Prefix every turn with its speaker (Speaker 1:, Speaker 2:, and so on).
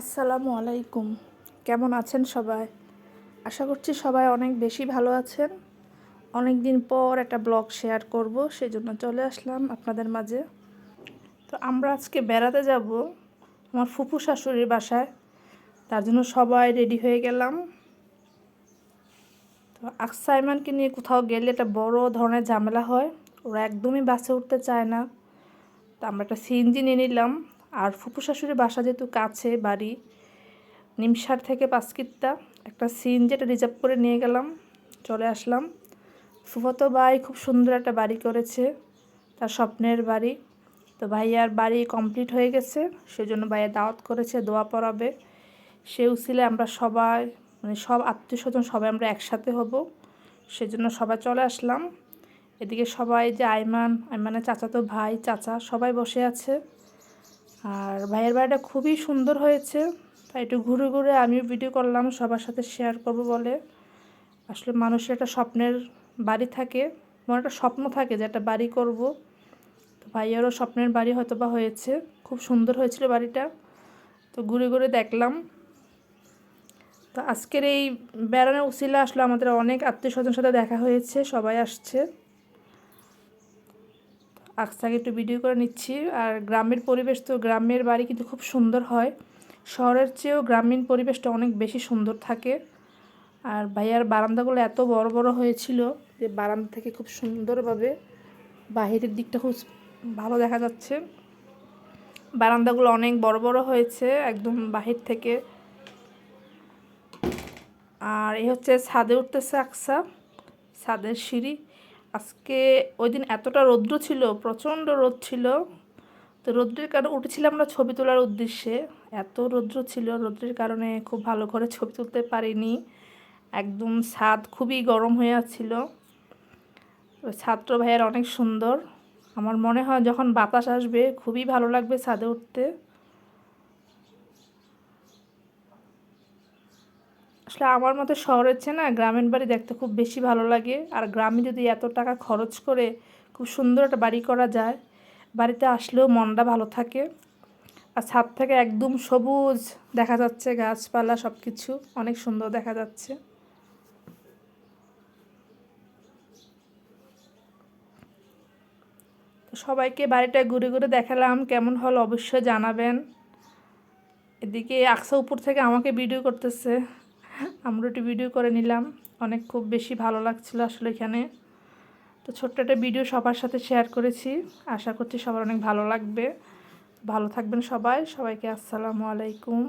Speaker 1: আসসালামু আলাইকুম। কেমন আছেন সবাই? আশা করছি সবাই অনেক বেশি ভালো আছেন। অনেক দিন পর একটা ব্লগ শেয়ার করব সেই জন্য চলে আসলাম আপনাদের মাঝে। তো আমরা আজকে বেড়াতে যাব আমার ফুপু শাশুড়ির বাসায়। তার জন্য সবাই রেডি হয়ে গেলাম। তো আকসাইমানকে নিয়ে কোথাও গেলে একটা বড় ধরনের ঝামেলা হয়। ওরা একদমই বাসে উঠতে চায় না। তো আমরা একটা সিএনজি নিয়ে নিলাম। আর ফুপু শাশুড়ির বাসা যেহেতু কাছে বাড়ি, নিমসার থেকে পাঁচকিত্তা, একটা সিন যেটা রিজার্ভ করে নিয়ে গেলাম, চলে আসলাম। ফুফতো ভাই খুব সুন্দর একটা বাড়ি করেছে, তার স্বপ্নের বাড়ি। তো ভাইয়ার বাড়ি কমপ্লিট হয়ে গেছে, সেজন্য ভাইয়া দাওয়াত করেছে, দোয়া পড়াবে। সে উসিলে আমরা সবাই মানে সব আত্মীয় স্বজন সবাই আমরা একসাথে হব, সেজন্য সবাই চলে আসলাম। এদিকে সবাই যে আইমান, আইমানের চাচাতো ভাই, চাচা সবাই বসে আছে। আর ভাইয়ের বাড়িটা খুবই সুন্দর হয়েছে। তাই একটু ঘুরে ঘুরে আমিও ভিডিও করলাম, সবার সাথে শেয়ার করব বলে। আসলে মানুষের একটা স্বপ্নের বাড়ি থাকে, মনে একটা স্বপ্ন থাকে যে একটা বাড়ি করব। তো ভাইয়েরও স্বপ্নের বাড়ি হয়তো বা হয়েছে, খুব সুন্দর হয়েছিল বাড়িটা। তো ঘুরে ঘুরে দেখলাম। তো আজকের এই বেড়ানোর উসিলা আসলে আমাদের অনেক আত্মীয় স্বজন সাথে দেখা হয়েছে, সবাই আসছে। আকসাকে একটু ভিডিও করে নিচ্ছি। আর গ্রামের পরিবেশ তো, গ্রামের বাড়ি কিন্তু খুব সুন্দর হয়। শহরের চেয়েও গ্রামীণ পরিবেশটা অনেক বেশি সুন্দর থাকে। আর ভাইয়ার বারান্দাগুলো এত বড় বড় হয়েছিল যে বারান্দা থেকে খুব সুন্দরভাবে বাহিরের দিকটা খুব ভালো দেখা যাচ্ছে। বারান্দাগুলো অনেক বড় বড় হয়েছে একদম বাহির থেকে। আর এই হচ্ছে ছাদে উঠতেছে আকসা, ছাদের সিঁড়ি। আজকে ওই দিন এতটা রৌদ্র ছিল, প্রচণ্ড রোদ ছিল। তো রৌদ্রের কারণে উঠেছিলাম আমরা ছবি তোলার উদ্দেশ্যে। এত রৌদ্র ছিল, রৌদ্রের কারণে খুব ভালো করে ছবি তুলতে পারিনি। একদম ছাদ খুবই গরম হয়ে আছিল। ছাত্র ভাইয়ের অনেক সুন্দর। আমার মনে হয় যখন বাতাস আসবে, খুবই ভালো লাগবে ছাদে উঠতে। আসলে আমার মতো শহরের চেয়ে না গ্রামীণ বাড়ি দেখতে খুব বেশি ভালো লাগে। আর গ্রামে যদি এত টাকা খরচ করে খুব সুন্দর একটা বাড়ি করা যায়, বাড়িতে আসলেও মনটা ভালো থাকে। আর ছাদ থেকে একদম সবুজ দেখা যাচ্ছে, গাছপালা সব কিছু অনেক সুন্দর দেখা যাচ্ছে। সবাইকে বাড়িটা ঘুরে ঘুরে দেখালাম, কেমন হল অবশ্যই জানাবেন। এদিকে আকসা উপর থেকে আমাকে ভিডিও করতেছে। আমরা একটি ভিডিও করে নিলাম। অনেক খুব বেশি ভালো লাগছিল আসলে এখানে। তো ছোট্ট একটা ভিডিও সবার সাথে শেয়ার করেছি। আশা করছি সবার অনেক ভালো লাগবে। ভালো থাকবেন সবাই। সবাইকে আসসালামু আলাইকুম।